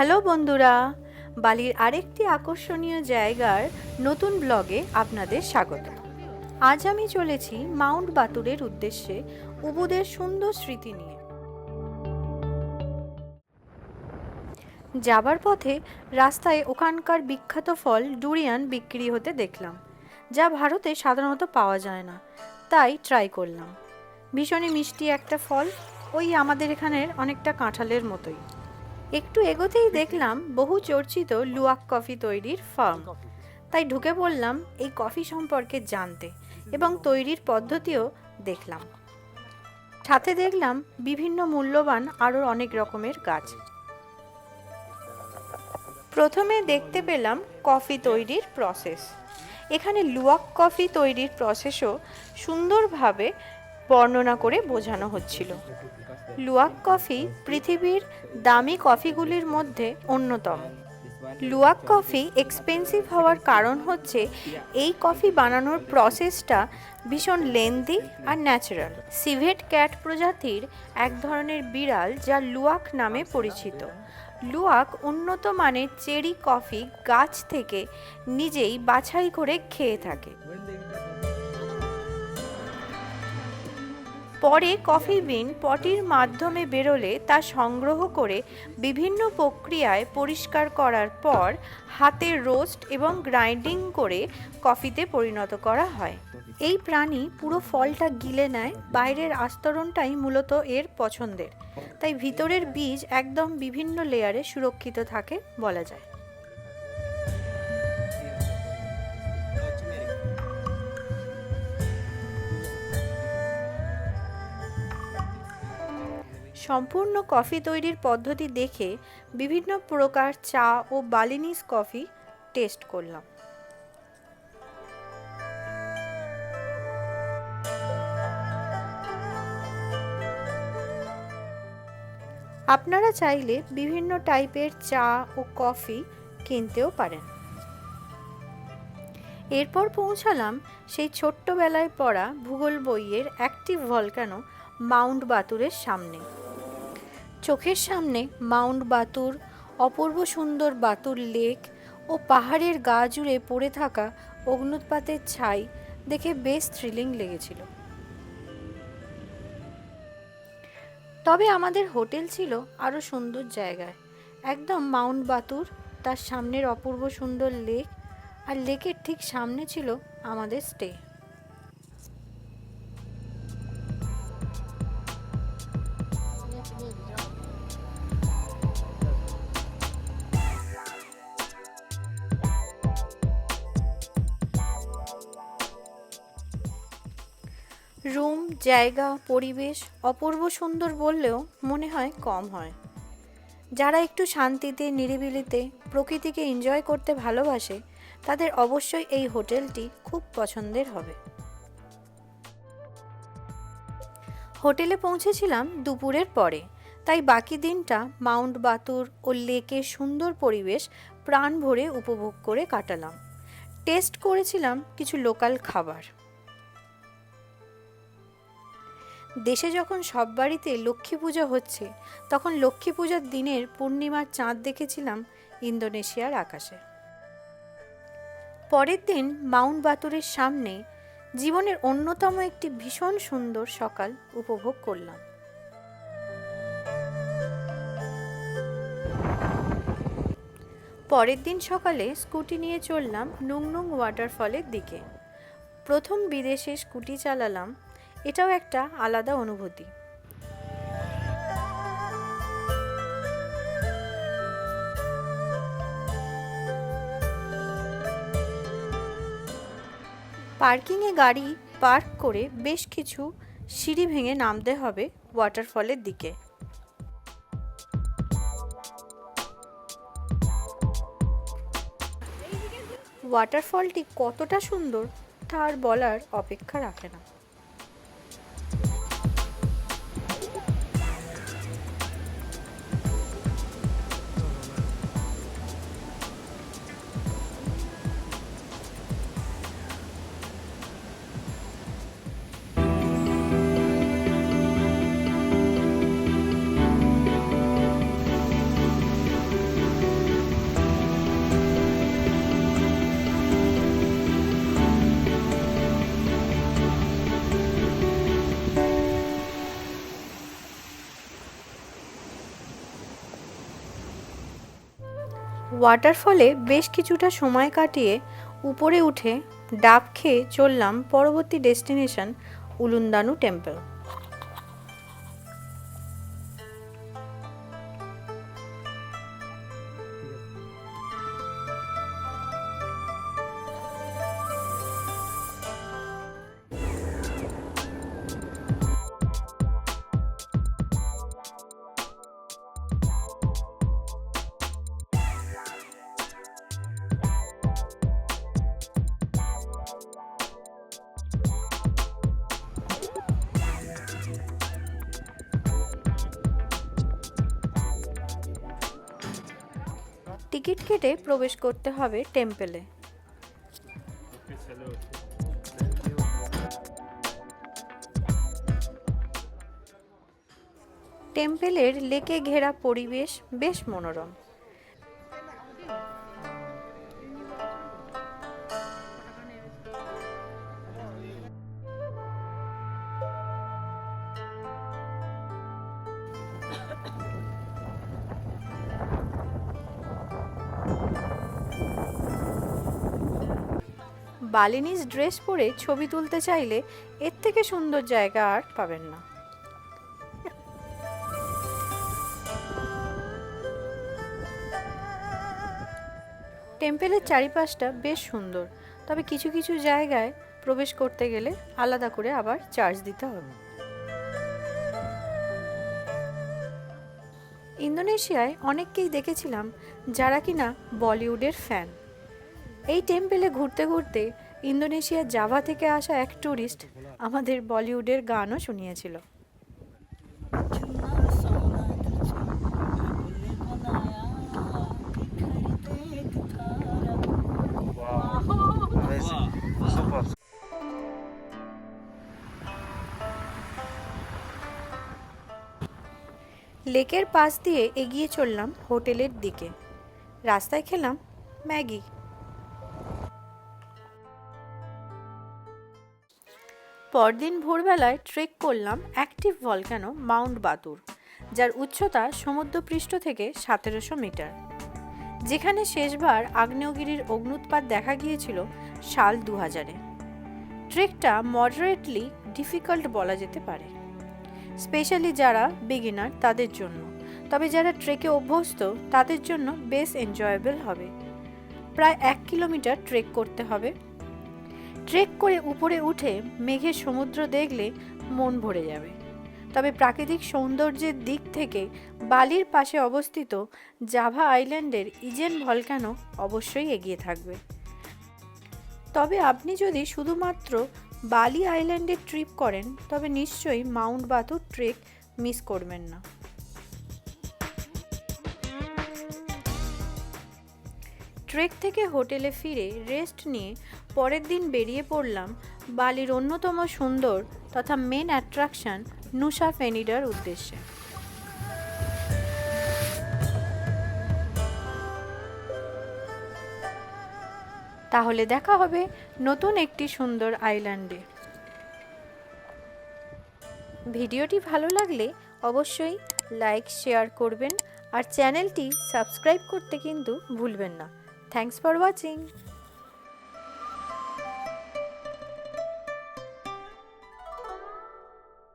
Hello বন্ধুরা, বালির আরেকটি আকর্ষণীয় জায়গার নতুন ব্লগে আপনাদের স্বাগত। আজ আমি চলেছি মাউন্ট বাতুরের উদ্দেশ্যে উবুদের সুন্দর স্মৃতি নিয়ে। যাবার পথে রাস্তায় ওখানকার বিখ্যাত ফল ডুরিয়ান বিক্রি হতে দেখলাম, যা ভারতে সাধারণত পাওয়া যায় না, তাই ট্রাই করলাম। ভীষণই মিষ্টি একটা ফল, ওই আমাদের এখানের অনেকটা কাঁঠালের মতোই। একটু এগোতেই দেখলাম বহু চর্চিত লুয়াক কফি তৈরির ফার্ম। তাই ঢুকে পড়লাম এই কফি সম্পর্কে জানতে এবং তৈরির পদ্ধতিও দেখলাম। সাথে দেখলাম বিভিন্ন মূল্যবান আরও অনেক রকমের গাছ। প্রথমে দেখতে পেলাম কফি তৈরির প্রসেস। এখানে লুয়াক কফি তৈরির প্রসেসও সুন্দরভাবে বর্ণনা করে বোঝানো হচ্ছিল। লুয়াক কফি পৃথিবীর দামি কফিগুলির মধ্যে অন্যতম। লুয়াক কফি এক্সপেন্সিভ হওয়ার কারণ হচ্ছে এই কফি বানানোর প্রসেসটা ভীষণ লেন্দি আর ন্যাচারাল সিভেট ক্যাট প্রজাতির এক ধরনের বিড়াল যা লুয়াক নামে পরিচিত। লুয়াক উন্নত মানের চেরি কফি গাছ থেকে নিজেই বাছাই করে খেয়ে থাকে। পরে কফি বিন পটির মাধ্যমে বেরোলে তা সংগ্রহ করে বিভিন্ন প্রক্রিয়ায় পরিষ্কার করার পর হাতে রোস্ট এবং গ্রাইন্ডিং করে কফিতে পরিণত করা হয়। এই প্রাণী পুরো ফলটা গিলে নেয়, বাইরের আস্তরণটাই মূলত এর পছন্দের। তাই ভিতরের বীজ একদম বিভিন্ন লেয়ারে সুরক্ষিত থাকে বলা যায়। সম্পূর্ণ কফি তৈরির পদ্ধতি দেখে বিভিন্ন প্রকার চা ও বালিনিস কফি টেস্ট করলাম। আপনারা চাইলে বিভিন্ন টাইপের চা ও কফি কিনতেও পারেন। এরপর পৌঁছালাম সেই ছোট্টবেলায় পড়া ভূগোল বইয়ের অ্যাক্টিভ ভলকানো মাউন্ট বাতুরের সামনে। চোখের সামনে মাউন্ট বাতুর, অপূর্ব সুন্দর বাতুর লেক ও পাহাড়ের গা জুড়ে পড়ে থাকা অগ্নুৎপাতের ছাই দেখে বেশ থ্রিলিং লেগেছিল। তবে আমাদের হোটেল ছিল আরও সুন্দর জায়গায়। একদম মাউন্ট বাতুর, তার সামনের অপূর্ব সুন্দর লেক আর লেকের ঠিক সামনে ছিল আমাদের স্টে। রুম, জায়গা, পরিবেশ অপূর্ব সুন্দর বললেও মনে হয় কম হয়। যারা একটু শান্তিতে, নিরিবিলিতে, প্রকৃতিকে এনজয় করতে ভালোবাসে, তাদের অবশ্যই এই হোটেলটি খুব পছন্দের হবে। হোটেলে পৌঁছেছিলাম দুপুরের পরে। তাই বাকি দিনটা মাউন্ট বাতুর ও লেকের সুন্দর পরিবেশ প্রাণ ভরে উপভোগ করে কাটালাম। টেস্ট করেছিলাম কিছু লোকাল খাবার। দেশে যখন সব বাড়িতে লক্ষ্মী পুজো হচ্ছে, তখন লক্ষ্মী পূজার দিনের পূর্ণিমার চাঁদ দেখেছিলাম ইন্দোনেশিয়ার আকাশে। পরের দিন মাউন্ট বাতুরের সামনে জীবনের অন্যতম একটি ভীষণ সুন্দর সকাল উপভোগ করলাম। পরের দিন সকালে স্কুটি নিয়ে চললাম নুংনুং ওয়াটারফলের দিকে। প্রথম বিদেশে স্কুটি চালালাম, এটাও একটা আলাদা অনুভূতি। পার্কিংয়ে গাড়ি পার্ক করে বেশ কিছু সিঁড়ি ভেঙে নামতে হবে ওয়াটারফলের দিকে। ওয়াটারফলটি কতটা সুন্দর তার বলার অপেক্ষা রাখে না। ওয়াটারফলে বেশ কিছুটা সময় কাটিয়ে উপরে উঠে ডাব খেয়ে চললাম পরবর্তী ডেস্টিনেশন উলুন্দানু টেম্পল। টিকিট কেটে প্রবেশ করতে হবে টেম্পেলে। টেম্পেলের লেকে ঘেরা পরিবেশ বেশ মনোরম। বালিনিজ ড্রেস পরে ছবি তুলতে চাইলে এর থেকে সুন্দর জায়গা আর পাবেন না। টেম্পেলের চারিপাশটা বেশ সুন্দর, তবে কিছু কিছু জায়গায় প্রবেশ করতে গেলে আলাদা করে আবার চার্জ দিতে হবে। ইন্দোনেশিয়ায় অনেককেই দেখেছিলাম যারা কিনা বলিউডের ফ্যান। এই টেম্পেলে ঘুরতে ঘুরতে ইন্দোনেশিয়ার জাভা থেকে আসা এক ট্যুরিস্ট আমাদের বলিউডের গানও শুনিয়েছিল। লেকের পাশ দিয়ে এগিয়ে চললাম হোটেলের দিকে। রাস্তায় খেলাম ম্যাগি। পরদিন ভোরবেলায় ট্রেক করলাম অ্যাক্টিভ ভলক্যানো মাউন্ট বাতুর, যার উচ্চতা সমুদ্রপৃষ্ঠ থেকে সতেরোশো মিটার। যেখানে শেষবার আগ্নেয়গিরির অগ্নুৎপাত দেখা গিয়েছিল সাল দু হাজারে ট্রেকটা মডারেটলি ডিফিকাল্ট বলা যেতে পারে। স্পেশালি যারা বিগিনার তাদের জন্য, তবে যারা ট্রেকে অভ্যস্ত তাদের জন্য বেশ এনজয়েবল হবে। প্রায় এক কিলোমিটার ট্রেক করতে হবে। ট্রেক করে উপরে উঠে মেঘের সমুদ্র দেখলে মন ভরে যাবে। তবে প্রাকৃতিক সৌন্দর্যের দিক থেকে বালির পাশে অবস্থিত জাভা আইল্যান্ডের ইজেন ভলক্যানো অবশ্যই এগিয়ে থাকবে। তবে আপনি যদি শুধুমাত্র বালি আইল্যান্ডে ট্রিপ করেন, তবে নিশ্চয়ই মাউন্ট বাতুর ট্রেক মিস করবেন না। ট্রেক থেকে হোটেলে ফিরে রেস্ট নিয়ে পরের দিন বেরিয়ে পড়লাম বালির অন্যতম সুন্দর তথা মেন অ্যাট্রাকশন নুসা ফেনিডার উদ্দেশ্যে। তাহলে দেখা হবে নতুন একটি সুন্দর আইল্যান্ডে ভিডিওটি ভালো লাগলে অবশ্যই লাইক শেয়ার করবেন আর চ্যানেলটি সাবস্ক্রাইব করতে কিন্তু ভুলবেন না। Thanks for watching